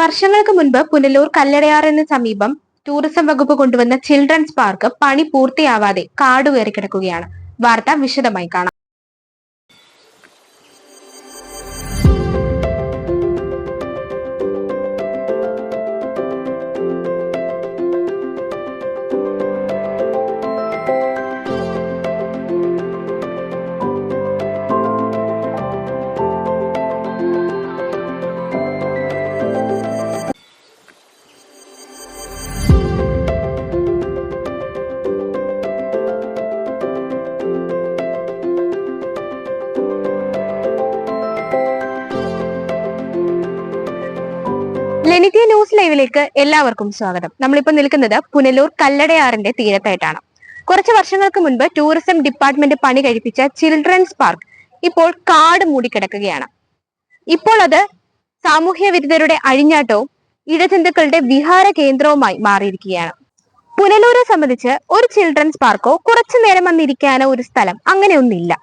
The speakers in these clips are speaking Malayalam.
വർഷങ്ങൾക്ക് മുൻപ് പുനലൂർ കല്ലടയാറിന് സമീപം ടൂറിസം വകുപ്പ് കൊണ്ടുവന്ന ചിൽഡ്രൻസ് പാർക്ക് പണി പൂർത്തിയാവാതെ കാടുകയറി കിടക്കുകയാണ്. വാർത്ത വിശദമായി കാണാം. ലെനിത്യ ന്യൂസ് ലൈവിലേക്ക് എല്ലാവർക്കും സ്വാഗതം. നമ്മളിപ്പോൾ നിൽക്കുന്നത് പുനലൂർ കല്ലടയാറിന്റെ തീരത്തായിട്ടാണ്. കുറച്ച് വർഷങ്ങൾക്ക് മുൻപ് ടൂറിസം ഡിപ്പാർട്ട്മെന്റ് പണി കഴിപ്പിച്ച ചിൽഡ്രൻസ് പാർക്ക് ഇപ്പോൾ കാട് മൂടിക്കിടക്കുകയാണ്. ഇപ്പോൾ അത് സാമൂഹ്യ വിരുദ്ധരുടെ അഴിഞ്ഞാട്ടവും ഇഴജന്തുക്കളുടെ വിഹാര കേന്ദ്രവുമായി മാറിയിരിക്കുകയാണ്. പുനലൂരെ സംബന്ധിച്ച് ഒരു ചിൽഡ്രൻസ് പാർക്കോ കുറച്ചു നേരം വന്നിരിക്കാനോ ഒരു സ്ഥലം അങ്ങനെയൊന്നില്ല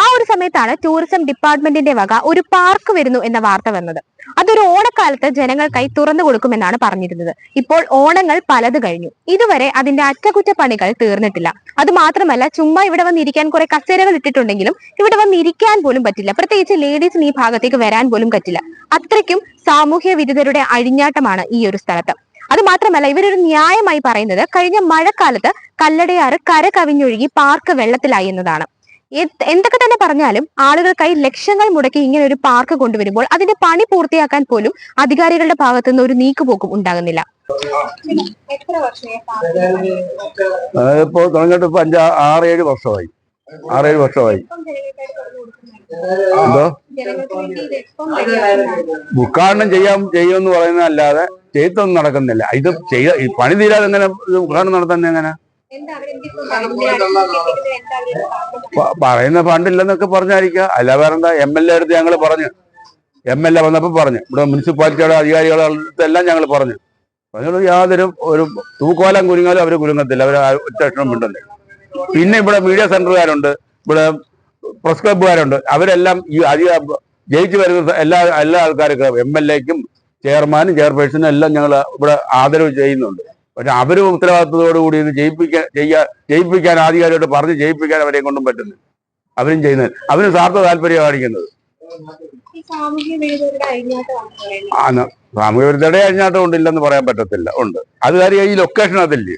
ആ ഒരു സമയത്താണ് ടൂറിസം ഡിപ്പാർട്ട്മെന്റിന്റെ വക ഒരു പാർക്ക് വരുന്നു എന്ന വാർത്ത വന്നത്. അതൊരു ഓണക്കാലത്ത് ജനങ്ങൾക്കായി തുറന്നു കൊടുക്കുമെന്നാണ് പറഞ്ഞിരുന്നത്. ഇപ്പോൾ ഓണങ്ങൾ പലത് കഴിഞ്ഞു. ഇതുവരെ അതിന്റെ അറ്റകുറ്റപ്പണികൾ തീർന്നിട്ടില്ല. അത് മാത്രമല്ല ചുമ്മാ ഇവിടെ വന്നിരിക്കാൻ കുറെ കസേരകൾ ഇട്ടിട്ടുണ്ടെങ്കിലും ഇവിടെ വന്നിരിക്കാൻ പോലും പറ്റില്ല. പ്രത്യേകിച്ച് ലേഡീസിന് ഈ ഭാഗത്തേക്ക് വരാൻ പോലും പറ്റില്ല. അത്രയ്ക്കും സാമൂഹ്യ വിരുദ്ധരുടെ അഴിഞ്ഞാട്ടമാണ് ഈ ഒരു സ്ഥലത്ത്. അത് മാത്രമല്ല ഇവരൊരു ന്യായമായി പറയുന്നത് കഴിഞ്ഞ മഴക്കാലത്ത് കല്ലടയാറ് കര കവിഞ്ഞൊഴുകി പാർക്ക് വെള്ളത്തിലായി എന്നതാണ്. എന്തൊക്കെ തന്നെ പറഞ്ഞാലും ആളുകൾക്കായി ലക്ഷങ്ങൾ മുടക്കി ഇങ്ങനെ ഒരു പാർക്ക് കൊണ്ടുവരുമ്പോൾ അതിന്റെ പണി പൂർത്തിയാക്കാൻ പോലും അധികാരികളുടെ ഭാഗത്തു നിന്ന് ഒരു നീക്കുപോക്കും ഉണ്ടാകുന്നില്ല. ആറേഴ് വർഷമായി. ആറേഴ് വർഷമായി. ഉദ്ഘാടനം ചെയ്യാൻ ചെയ്യുമെന്ന് പറയുന്നതല്ലാതെ ചെയ്തൊന്നും നടക്കുന്നില്ല. ഇത് ചെയ്ത പണി തീരാതെ എങ്ങനെ ഉദ്ഘാടനം നടത്തുന്നത് എങ്ങനെ? പറയുന്ന ഫണ്ടില്ലെന്നൊക്കെ പറഞ്ഞായിരിക്കാം. അല്ല വേറെ എന്താ എം എൽ എ അടുത്ത് ഞങ്ങൾ പറഞ്ഞു. എം എൽ എ വന്നപ്പോൾ പറഞ്ഞു. ഇവിടെ മുനിസിപ്പാലിറ്റിയുടെ അധികാരികളുടെ അടുത്തെല്ലാം ഞങ്ങൾ പറഞ്ഞു. പറഞ്ഞു യാതൊരു ഒരു തൂക്കോലം കുരുങ്ങാലും അവർ കുരുങ്ങത്തില്ല. അവർ ഒറ്റ അക്ഷരം ഉണ്ടെന്ന് പിന്നെ ഇവിടെ മീഡിയ സെന്ററുകാരുണ്ട്. ഇവിടെ പ്രസ് ക്ലബ്ബുകാരുണ്ട്. അവരെല്ലാം ഈ അധിക ജയിച്ചു വരുന്ന എല്ലാ എല്ലാ ആൾക്കാർക്കും എം എൽ എക്കും ചെയർമാനും ചെയർപേഴ്സണും എല്ലാം ഞങ്ങൾ ഇവിടെ ആദരവ് ചെയ്യുന്നുണ്ട്. പക്ഷെ അവരും ഉത്തരവാദിത്തത്തോടുകൂടി ഇത് ജയിപ്പിക്കാൻ ചെയ്യാ ജയിപ്പിക്കാൻ ആധികാരികമായിട്ട് പറഞ്ഞ് ജയിപ്പിക്കാൻ അവരെ കൊണ്ടും പറ്റുന്നു അവരും ചെയ്യുന്നത്. അവരും സ്വാർത്ഥ താല്പര്യം കാണിക്കുന്നത്. സാമൂഹ്യ വിരുദ്ധയുടെ അഴിഞ്ഞാട്ടം ഉണ്ടില്ലെന്ന് പറയാൻ പറ്റത്തില്ല. ഉണ്ട്. അത് കാര്യം ഈ ലൊക്കേഷൻ അതില്ലേ?